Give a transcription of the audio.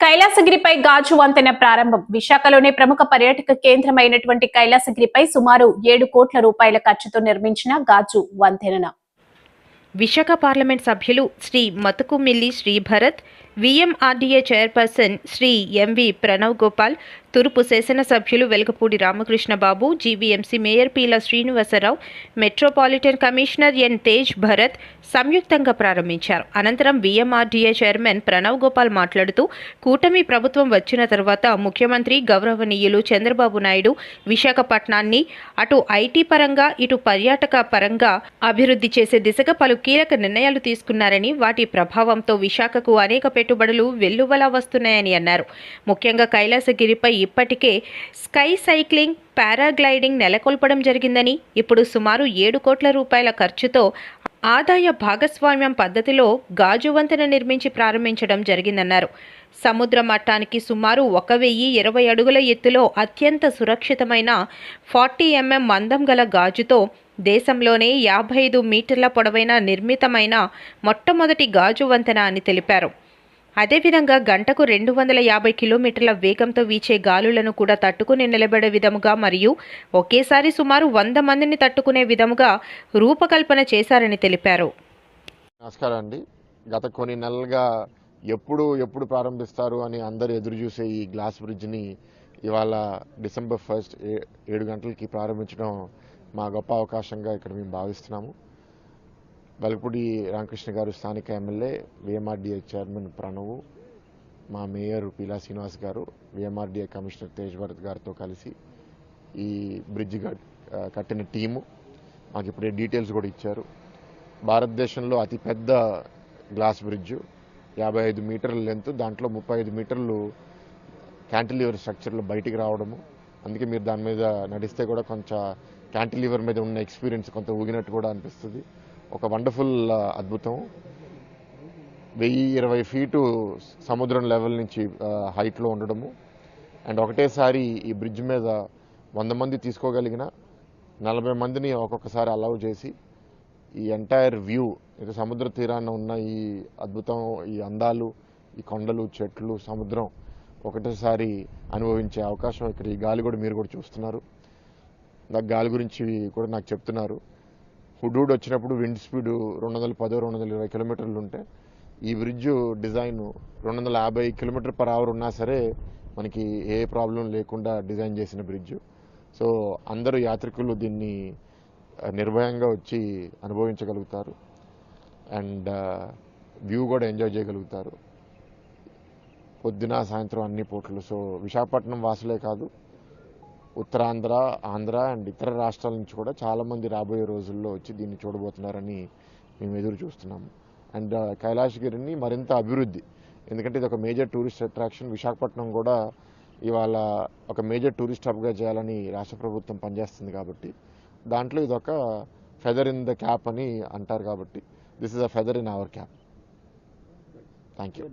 కైలాసగిరిపై గాజు వంతెన ప్రారంభం. విశాఖలోనే ప్రముఖ పర్యాటక కేంద్రమైనటువంటి కైలాసగిరిపై సుమారు ఏడు కోట్ల రూపాయల ఖర్చుతో నిర్మించిన గాజు వంతెన విశాఖ పార్లమెంట్ సభ్యులు Sri Mathukumilli Sribharat VMRDA chairperson Sri MV Pranav Gopal తూర్పు శాసనసభ్యులు Velagapudi Ramakrishna Babu GVMC mayor Peela Srinivasarao metropolitan commissioner N Tej Bharath సంయుక్తంగా ప్రారంభించారు. అనంతరం విఎంఆర్డీఏ చైర్మన్ ప్రణవ్ గోపాల్ మాట్లాడుతూ కూటమి ప్రభుత్వం వచ్చిన తర్వాత ముఖ్యమంత్రి గౌరవనీయులు చంద్రబాబు నాయుడు విశాఖపట్నాన్ని అటు ఐటీ పరంగా ఇటు పర్యాటక పరంగా అభివృద్ధి చేసే దిశగా పలు కీలక నిర్ణయాలు తీసుకున్నారని వాటి ప్రభావంతో విశాఖకు అనేక పెట్టుబడులు వెల్లువలా వస్తున్నాయని అన్నారు. ముఖ్యంగా కైలాసగిరిపై ఇప్పటికే స్కై సైక్లింగ్ పారాగ్లైడింగ్ నెలకొల్పడం జరిగిందని ఇప్పుడు సుమారు ఏడు కోట్ల రూపాయల ఖర్చుతో ఆదాయ భాగస్వామ్యం పద్ధతిలో గాజు వంతెన నిర్మించి ప్రారంభించడం జరిగిందన్నారు. సముద్ర మట్టానికి సుమారు ఒక వెయ్యి ఇరవై అడుగుల ఎత్తులో అత్యంత సురక్షితమైన ఫార్టీ ఎంఎం మందం గల గాజుతో దేశంలోనే యాభై ఐదు మీటర్ల పొడవైన నిర్మితమైన మొట్టమొదటి గాజు వంతెన అని తెలిపారు. అదేవిధంగా గంటకు రెండు వందల యాభై కిలోమీటర్ల వేగంతో వీచే గాలులను కూడా తట్టుకుని నిలబడే విధముగా మరియు ఒకేసారి సుమారు వంద మందిని తట్టుకునే విధముగా రూపకల్పన చేశారని తెలిపారు. నమస్కారం అండి. గత కొన్ని నెలలుగా ఎప్పుడు ఎప్పుడు ప్రారంభిస్తారు అని అందరూ ఎదురు చూసే ఈ గ్లాస్ బ్రిడ్జ్ని ఇవాళ డిసెంబర్ ఫస్ట్ ఏడు గంటలకి ప్రారంభించడం మా గొప్ప అవకాశంగా ఇక్కడ మేము భావిస్తున్నాము. వెలపూడి రామకృష్ణ గారు స్థానిక ఎమ్మెల్యే విఎంఆర్డీఏ చైర్మన్ ప్రణవ్ మా మేయర్ పీలా శ్రీనివాస్ గారు విఎంఆర్డీఏ కమిషనర్ తేజ్ భరత్ గారితో కలిసి ఈ బ్రిడ్జ్ కట్టిన టీము మాకు ఇప్పుడే డీటెయిల్స్ కూడా ఇచ్చారు. భారతదేశంలో అతిపెద్ద గ్లాస్ బ్రిడ్జ్ యాభై ఐదు మీటర్ల లెంత్ దాంట్లో ముప్పై ఐదు మీటర్లు క్యాంటిలివర్ స్ట్రక్చర్లో బయటికి రావడము. అందుకే మీరు దాని మీద నడిస్తే కూడా కొంచెం క్యాంటిలివర్ మీద ఉన్న ఎక్స్పీరియన్స్ కొంత ఊగినట్టు కూడా అనిపిస్తుంది. ఒక వండర్ఫుల్ అద్భుతం. వెయ్యి ఇరవై ఫీటు సముద్రం లెవెల్ నుంచి హైట్లో ఉండడము. అండ్ ఒకటేసారి ఈ బ్రిడ్జ్ మీద వంద మంది తీసుకోగలిగిన నలభై మందిని ఒక్కొక్కసారి అలౌ చేసి ఈ ఎంటైర్ వ్యూ ఇక సముద్ర తీరాన ఉన్న ఈ అద్భుతం ఈ అందాలు ఈ కొండలు చెట్లు సముద్రం ఒకటేసారి అనుభవించే అవకాశం. ఇక్కడ ఈ గాలి కూడా మీరు కూడా చూస్తున్నారు. నాకు గాలి గురించి కూడా నాకు చెప్తున్నారు. హుడూడ్ వచ్చినప్పుడు విండ్ స్పీడ్ రెండు వందల పదో రెండు వందల ఇరవై కిలోమీటర్లు ఉంటే ఈ బ్రిడ్జ్ డిజైన్ రెండు వందల యాభై కిలోమీటర్ పర్ అవర్ ఉన్నా సరే మనకి ఏ ప్రాబ్లం లేకుండా డిజైన్ చేసిన బ్రిడ్జ్ సో అందరూ యాత్రికులు దీన్ని నిర్భయంగా వచ్చి అనుభవించగలుగుతారు. అండ్ వ్యూ కూడా ఎంజాయ్ చేయగలుగుతారు. పొద్దున సాయంత్రం అన్ని పూటలు సో విశాఖపట్నం వాసులే కాదు ఉత్తరాంధ్ర ఆంధ్ర అండ్ ఇతర రాష్ట్రాల నుంచి కూడా చాలామంది రాబోయే రోజుల్లో వచ్చి దీన్ని చూడబోతున్నారని మేము ఎదురు చూస్తున్నాము అండ్ కైలాసగిరిని మరింత అభివృద్ధి. ఎందుకంటే ఇది ఒక మేజర్ టూరిస్ట్ అట్రాక్షన్. విశాఖపట్నం కూడా ఇవాళ ఒక మేజర్ టూరిస్ట్ హబ్గా చేయాలని రాష్ట్ర ప్రభుత్వం పనిచేస్తుంది కాబట్టి. దాంట్లో ఇది ఒక ఫెదర్ ఇన్ ద క్యాప్ అని అంటారు కాబట్టి. This is a feather in our cap thank you